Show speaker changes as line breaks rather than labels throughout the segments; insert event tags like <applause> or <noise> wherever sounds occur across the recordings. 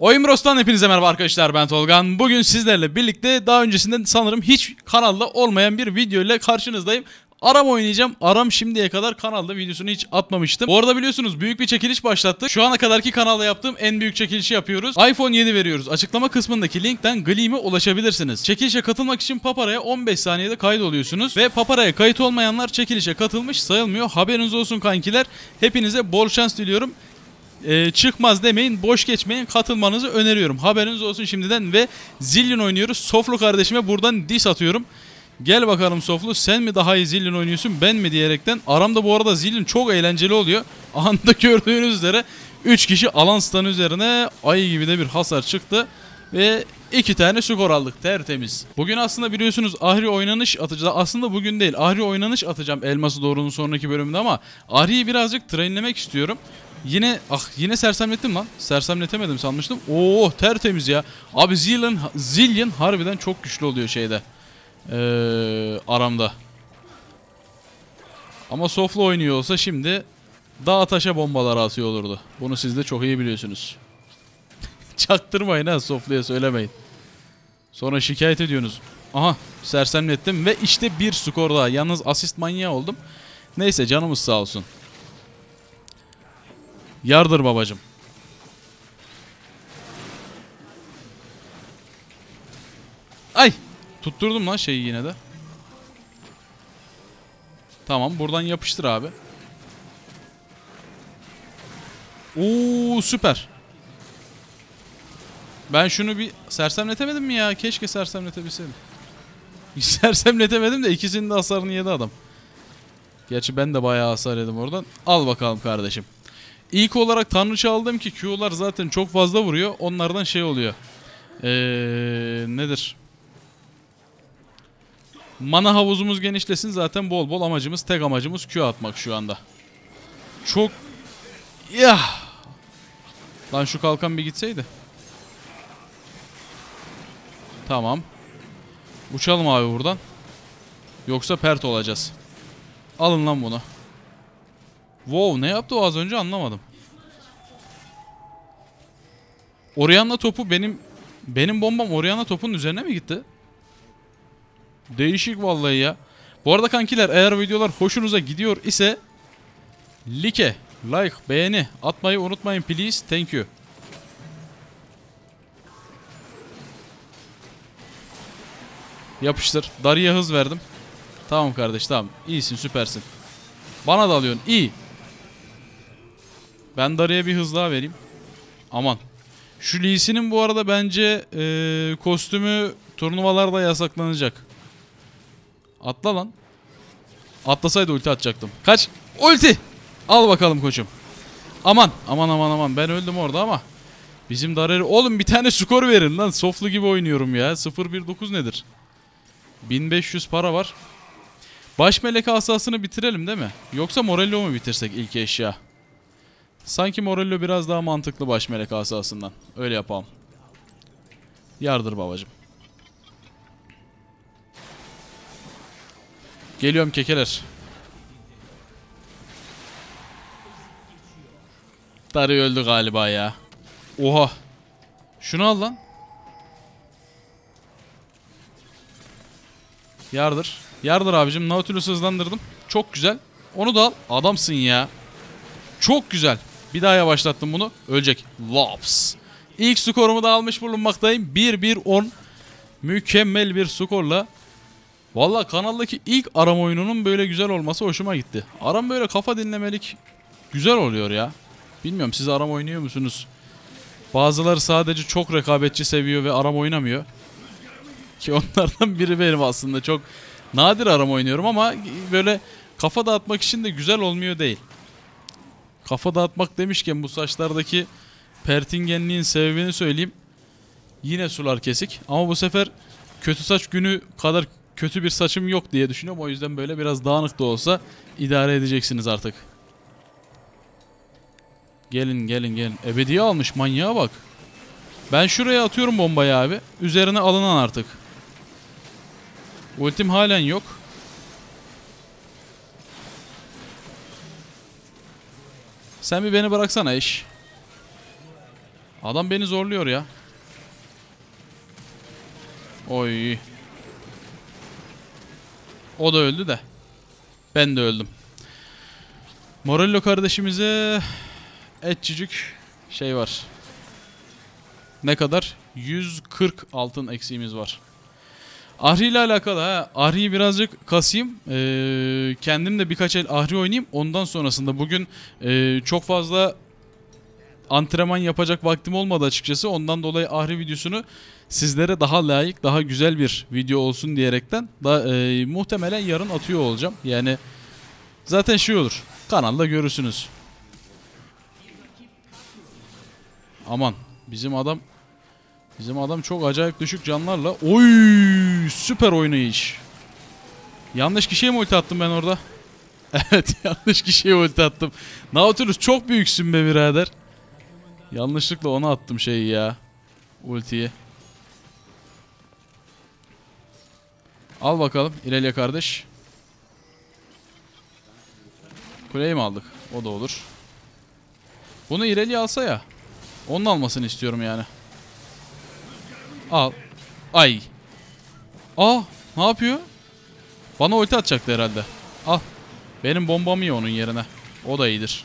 Oyun Bros'tan hepinize merhaba arkadaşlar ben Tolgan. Bugün sizlerle birlikte daha öncesinde sanırım hiç kanalda olmayan bir video ile karşınızdayım. Aram oynayacağım. Aram şimdiye kadar kanalda videosunu hiç atmamıştım. Bu arada biliyorsunuz büyük bir çekiliş başlattık. Şu ana kadarki kanalda yaptığım en büyük çekilişi yapıyoruz. iPhone 7 veriyoruz. Açıklama kısmındaki linkten Gleam'e ulaşabilirsiniz. Çekilişe katılmak için Papara'ya 15 saniyede kayıt oluyorsunuz. Ve Papara'ya kayıt olmayanlar çekilişe katılmış sayılmıyor. Haberiniz olsun kankiler. Hepinize bol şans diliyorum e, çıkmaz demeyin, boş geçmeyin, katılmanızı öneriyorum. Haberiniz olsun şimdiden ve Zillion oynuyoruz. Soflu kardeşime buradan dis atıyorum. Gel bakalım Soflu sen mi daha iyi Zillion oynuyorsun ben mi diyerekten. Aramda bu arada Zillion çok eğlenceli oluyor. <laughs> Anda gördüğünüz üzere 3 kişi alan stanı üzerine ay gibi de bir hasar çıktı. Ve iki tane skor aldık tertemiz. Bugün aslında biliyorsunuz Ahri oynanış atacağız. Aslında bugün değil Ahri oynanış atacağım Elması Doğru'nun sonraki bölümünde ama Ahri'yi birazcık trainlemek istiyorum. Yine ah yine sersemlettim lan. Sersemletemedim sanmıştım. Oo tertemiz ya. Abi Zillion, Zillion harbiden çok güçlü oluyor şeyde. Ee, aramda. Ama Sofla oynuyor olsa şimdi dağ taşa bombalar atıyor olurdu. Bunu siz de çok iyi biliyorsunuz. <laughs> Çaktırmayın ha Sofla'ya söylemeyin. Sonra şikayet ediyorsunuz. Aha sersemlettim ve işte bir skor daha. Yalnız asist manyağı oldum. Neyse canımız sağ olsun. Yardır babacım. Ay! Tutturdum lan şeyi yine de. Tamam buradan yapıştır abi. Oo süper. Ben şunu bir sersemletemedim mi ya? Keşke sersemletebilseydim. <laughs> sersemletemedim de ikisinin de hasarını yedi adam. Gerçi ben de bayağı hasar yedim oradan. Al bakalım kardeşim. İlk olarak tanrıça aldım ki Q'lar zaten çok fazla vuruyor. Onlardan şey oluyor. Ee, nedir? Mana havuzumuz genişlesin zaten bol bol amacımız tek amacımız Q atmak şu anda. Çok ya Lan şu kalkan bir gitseydi. Tamam. Uçalım abi buradan. Yoksa pert olacağız. Alın lan bunu. Wow ne yaptı o az önce anlamadım. Orianna topu benim benim bombam Orianna topun üzerine mi gitti? Değişik vallahi ya. Bu arada kankiler eğer videolar hoşunuza gidiyor ise like, like, beğeni atmayı unutmayın please. Thank you. Yapıştır. Darıya hız verdim. Tamam kardeş tamam. İyisin süpersin. Bana da alıyorsun. İyi. Ben Darıya bir hız daha vereyim. Aman. Şu Lee'sinin bu arada bence ee, kostümü turnuvalarda yasaklanacak. Atla lan. Atlasaydı ulti atacaktım. Kaç. Ulti. Al bakalım koçum. Aman. Aman aman aman. Ben öldüm orada ama. Bizim Dareri. Oğlum bir tane skor verin lan. Soflu gibi oynuyorum ya. 0-1-9 nedir? 1500 para var. Baş melek asasını bitirelim değil mi? Yoksa Morello mu bitirsek ilk eşya? Sanki Morello biraz daha mantıklı baş melek asasından. Öyle yapalım. Yardır babacım. Geliyorum kekeler. Darı öldü galiba ya. Oha. Şunu al lan. Yardır. Yardır abicim. Nautilus'u hızlandırdım. Çok güzel. Onu da al. Adamsın ya. Çok güzel. Bir daha yavaşlattım bunu. Ölecek. Lops. İlk skorumu da almış bulunmaktayım. 1-1-10. Mükemmel bir skorla. Valla kanaldaki ilk aram oyununun böyle güzel olması hoşuma gitti. Aram böyle kafa dinlemelik güzel oluyor ya. Bilmiyorum siz aram oynuyor musunuz? Bazıları sadece çok rekabetçi seviyor ve aram oynamıyor. Ki onlardan biri benim aslında. Çok nadir aram oynuyorum ama böyle kafa dağıtmak için de güzel olmuyor değil. Kafa dağıtmak demişken bu saçlardaki pertingenliğin sebebini söyleyeyim. Yine sular kesik ama bu sefer kötü saç günü kadar kötü bir saçım yok diye düşünüyorum. O yüzden böyle biraz dağınık da olsa idare edeceksiniz artık. Gelin gelin gelin. Ebediye almış manyağa bak. Ben şuraya atıyorum bombayı abi. Üzerine alınan artık. Ultim halen yok. Sen bir beni bıraksana iş. Adam beni zorluyor ya. Oy. O da öldü de. Ben de öldüm. Morello kardeşimize etçicik şey var. Ne kadar? 140 altın eksiğimiz var. Ahri ile alakalı ha. Ahri'yi birazcık kasayım. Ee, kendim de birkaç el Ahri oynayayım. Ondan sonrasında bugün e, çok fazla antrenman yapacak vaktim olmadı açıkçası. Ondan dolayı Ahri videosunu sizlere daha layık, daha güzel bir video olsun diyerekten da e, muhtemelen yarın atıyor olacağım. Yani zaten şey olur. Kanalda görürsünüz. Aman bizim adam bizim adam çok acayip düşük canlarla. Oy süper oynayış. Yanlış kişiye mi ulti attım ben orada? <laughs> evet yanlış kişiye ulti attım. Nautilus çok büyüksün be birader. Yanlışlıkla ona attım şeyi ya. Ultiyi. Al bakalım İrelia kardeş. Kuleyi mi aldık? O da olur. Bunu İrelia alsa ya. Onun almasını istiyorum yani. Al. Ay. Aa, ne yapıyor? Bana ulti atacaktı herhalde. Al. Benim bombamı ye onun yerine. O da iyidir.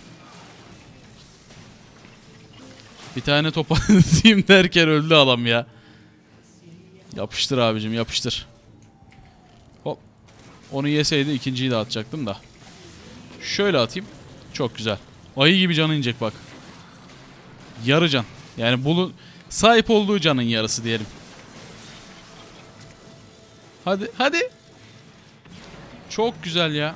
Bir tane top <laughs> atayım derken öldü adam ya. Yapıştır abicim yapıştır. Hop. Onu yeseydi ikinciyi de atacaktım da. Şöyle atayım. Çok güzel. Ayı gibi canı inecek bak. Yarı can. Yani bulun sahip olduğu canın yarısı diyelim. Hadi hadi. Çok güzel ya.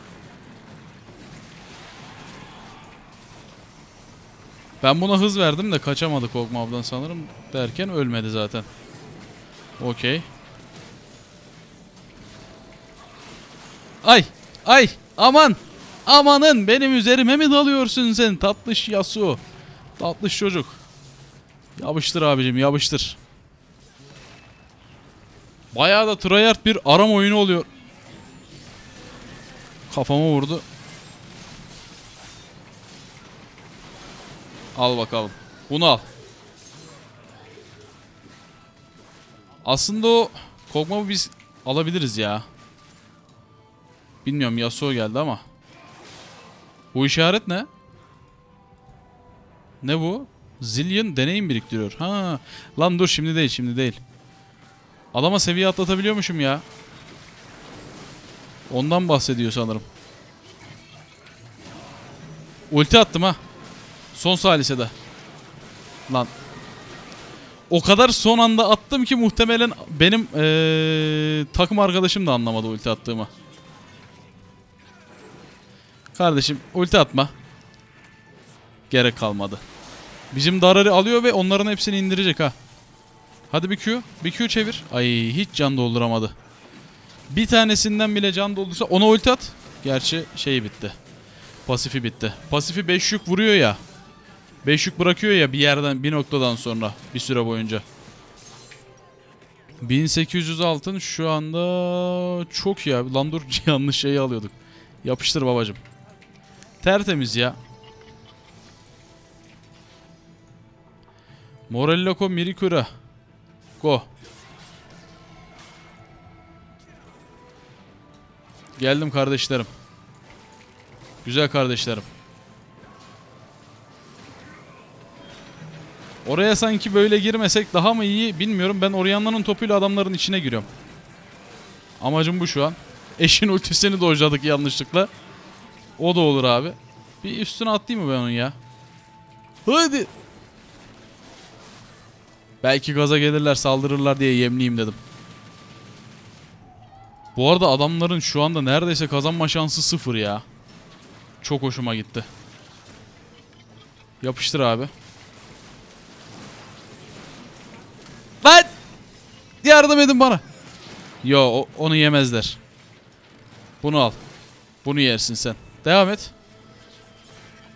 Ben buna hız verdim de kaçamadı Kog'Maw'dan sanırım derken ölmedi zaten. Okey. Ay! Ay! Aman! Amanın benim üzerime mi dalıyorsun sen tatlış Yasuo? Tatlış çocuk. Yapıştır abicim yapıştır. Bayağı da tryhard bir aram oyunu oluyor. Kafama vurdu. Al bakalım. Bunu al. Aslında o Kog'Maw'u biz alabiliriz ya. Bilmiyorum Yasuo geldi ama. Bu işaret ne? Ne bu? Zillion deneyim biriktiriyor. Ha. Lan dur şimdi değil şimdi değil. Adama seviye atlatabiliyormuşum ya. Ondan bahsediyor sanırım. Ulti attım ha. Son salisede. Lan. O kadar son anda attım ki muhtemelen benim ee, takım arkadaşım da anlamadı ulti attığımı. Kardeşim ulti atma. Gerek kalmadı. Bizim Darar'ı alıyor ve onların hepsini indirecek ha. Hadi bir Q. Bir Q çevir. Ay hiç can dolduramadı. Bir tanesinden bile can doldursa ona ulti at. Gerçi şey bitti. Pasifi bitti. Pasifi 5 yük vuruyor ya. 5 yük bırakıyor ya bir yerden bir noktadan sonra bir süre boyunca. 1800 altın şu anda çok ya. Lan dur <laughs> yanlış şeyi alıyorduk. Yapıştır babacım. Tertemiz ya. Morelloko Mirikura. Go. Geldim kardeşlerim. Güzel kardeşlerim. Oraya sanki böyle girmesek daha mı iyi bilmiyorum. Ben Orianna'nın topuyla adamların içine giriyorum. Amacım bu şu an. <laughs> Eşin ultisini dojladık yanlışlıkla. O da olur abi. Bir üstüne atlayayım mı ben onun ya? Hadi. Belki gaza gelirler saldırırlar diye yemleyeyim dedim. Bu arada adamların şu anda neredeyse kazanma şansı sıfır ya. Çok hoşuma gitti. Yapıştır abi. Lan! Yardım edin bana. Yo onu yemezler. Bunu al. Bunu yersin sen. Devam et.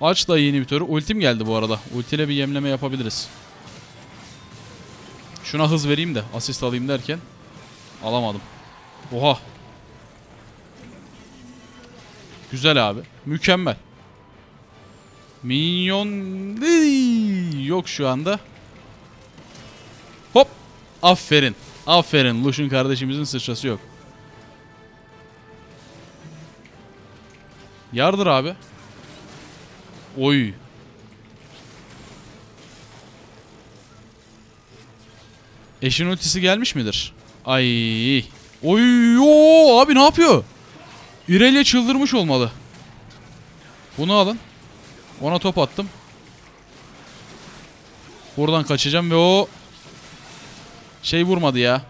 Aç da yeni bitörü. Ultim geldi bu arada. Ultiyle bir yemleme yapabiliriz. Şuna hız vereyim de asist alayım derken alamadım. Oha. Güzel abi. Mükemmel. Minyon yok şu anda. Hop. Aferin. Aferin. Lucian kardeşimizin sıçrası yok. Yardır abi. Oy. Eşin ultisi gelmiş midir? Ay. Oy yo abi ne yapıyor? İrelia çıldırmış olmalı. Bunu alın. Ona top attım. Buradan kaçacağım ve o şey vurmadı ya.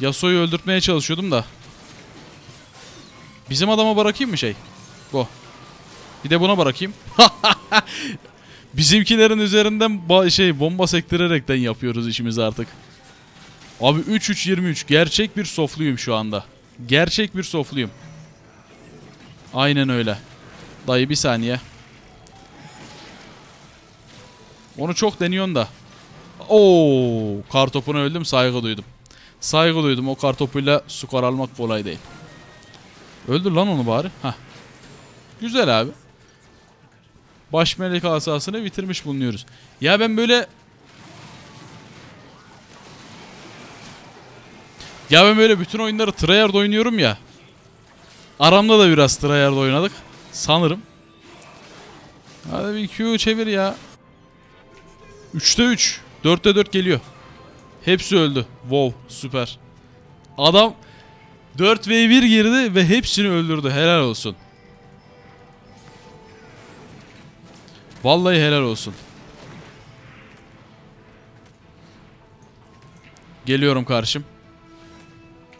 Yasuo'yu öldürtmeye çalışıyordum da. Bizim adama bırakayım mı şey? Go. Bir de buna bırakayım. <laughs> Bizimkilerin üzerinden şey bomba sektirerekten yapıyoruz işimizi artık. Abi 3-3-23 gerçek bir sofluyum şu anda. Gerçek bir sofluyum. Aynen öyle. Dayı bir saniye. Onu çok deniyorsun da. Oo, kartopuna öldüm saygı duydum. Saygı duydum o kartopuyla skor almak kolay değil. Öldür lan onu bari. Hah. Güzel abi. Baş melek asasını bitirmiş bulunuyoruz. Ya ben böyle... Ya ben böyle bütün oyunları tryhard oynuyorum ya. Aramda da biraz tryhard oynadık. Sanırım. Hadi bir Q çevir ya. 3'te 3. 4'te 4 geliyor. Hepsi öldü. Wow süper. Adam 4 v 1 girdi ve hepsini öldürdü. Helal olsun. Vallahi helal olsun. Geliyorum karşım.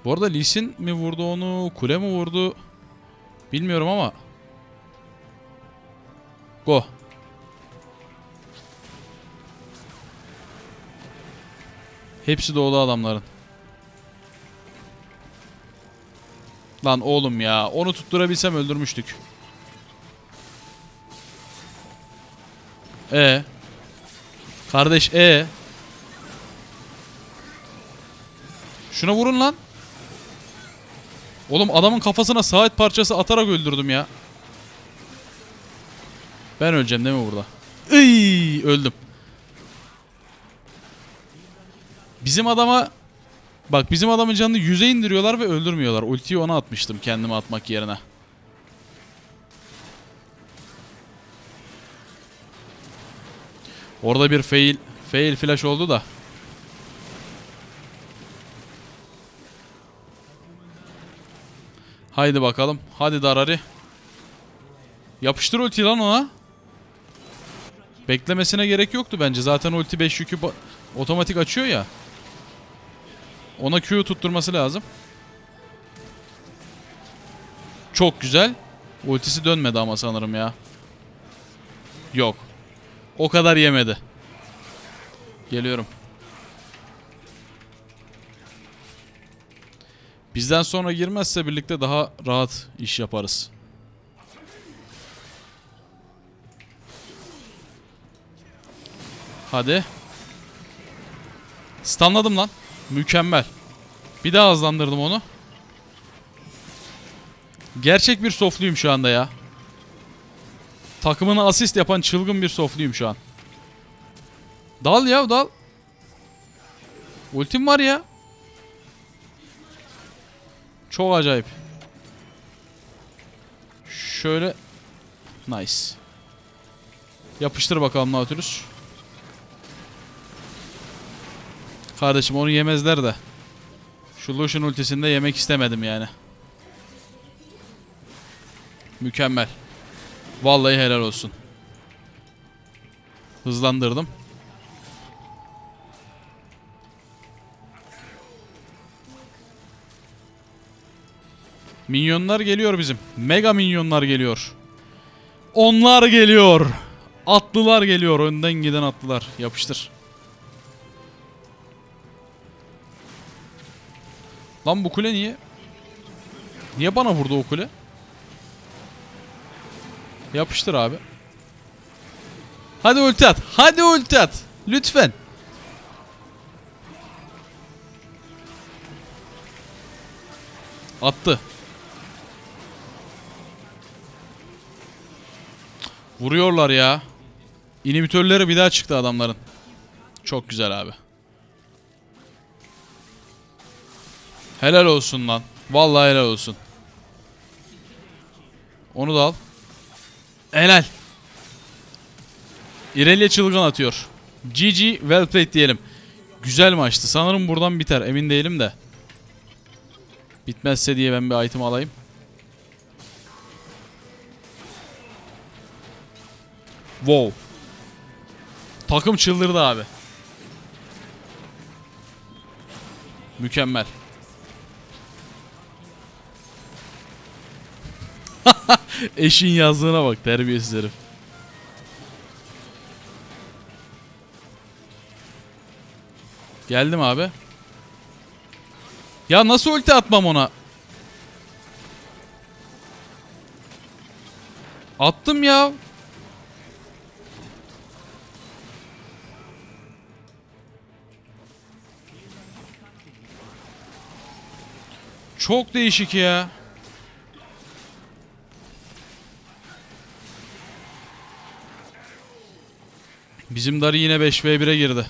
Bu arada Lee mi vurdu onu? Kule mi vurdu? Bilmiyorum ama. Go. Hepsi dolu adamların. Lan oğlum ya. Onu tutturabilsem öldürmüştük. E. Kardeş e. Şuna vurun lan. Oğlum adamın kafasına saat parçası atarak öldürdüm ya. Ben öleceğim değil mi burada? Iy, öldüm. Bizim adama bak bizim adamın canını yüze indiriyorlar ve öldürmüyorlar. Ultiyi ona atmıştım kendime atmak yerine. Orada bir fail fail flash oldu da. Haydi bakalım. Hadi Darari. Yapıştır ulti lan ona. Beklemesine gerek yoktu bence. Zaten ulti 5 yükü otomatik açıyor ya. Ona Q tutturması lazım. Çok güzel. Ultisi dönmedi ama sanırım ya. Yok. O kadar yemedi. Geliyorum. Bizden sonra girmezse birlikte daha rahat iş yaparız. Hadi. Stunladım lan. Mükemmel. Bir daha hızlandırdım onu. Gerçek bir sofluyum şu anda ya. Takımına asist yapan çılgın bir sofluyum şu an. Dal ya dal. Ultim var ya. Çok acayip. Şöyle. Nice. Yapıştır bakalım Nautilus. Kardeşim onu yemezler de. Şu Lucian ultisinde yemek istemedim yani. Mükemmel. Vallahi helal olsun. Hızlandırdım. Minyonlar geliyor bizim. Mega minyonlar geliyor. Onlar geliyor. Atlılar geliyor. Önden giden atlılar. Yapıştır. Lan bu kule niye? Niye bana vurdu o kule? Yapıştır abi. Hadi ulti at. Hadi ulti at. Lütfen. Attı. Vuruyorlar ya. İnhibitörleri bir daha çıktı adamların. Çok güzel abi. Helal olsun lan. Vallahi helal olsun. Onu da al. Helal. İrelia çılgın atıyor. GG well played diyelim. Güzel maçtı. Sanırım buradan biter. Emin değilim de. Bitmezse diye ben bir item alayım. Wow. Takım çıldırdı abi. Mükemmel. <laughs> <laughs> Eşin yazdığına bak terbiyesiz herif. Geldim abi. Ya nasıl ulti atmam ona? Attım ya. Çok değişik ya. Bizim Dari yine 5v1'e girdi.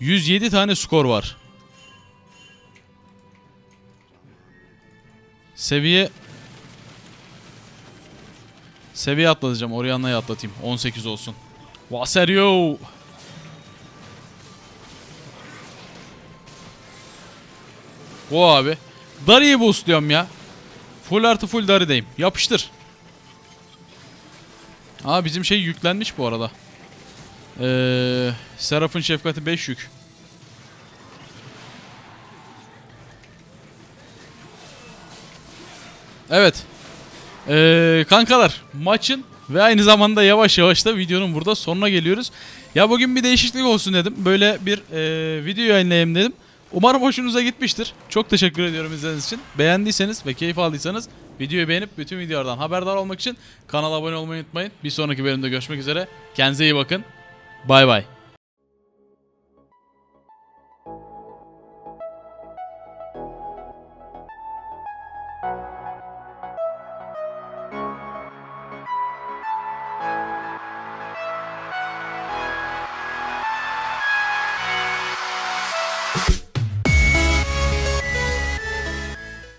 ...107 tane skor var. Seviye... Seviye atlatacağım. Orianna'yı atlatayım. 18 olsun. Vaserio. O abi. Dari'yi boostluyorum ya. Full artı full Dari'deyim. Yapıştır. Aa bizim şey yüklenmiş bu arada. Ee, Seraf'ın şefkati 5 yük. Evet. Ee, kankalar maçın ve aynı zamanda yavaş yavaş da videonun burada sonuna geliyoruz. Ya bugün bir değişiklik olsun dedim. Böyle bir e, video yayınlayayım dedim. Umarım hoşunuza gitmiştir. Çok teşekkür ediyorum izlediğiniz için. Beğendiyseniz ve keyif aldıysanız videoyu beğenip bütün videolardan haberdar olmak için kanala abone olmayı unutmayın. Bir sonraki bölümde görüşmek üzere. Kendinize iyi bakın. Bay bay.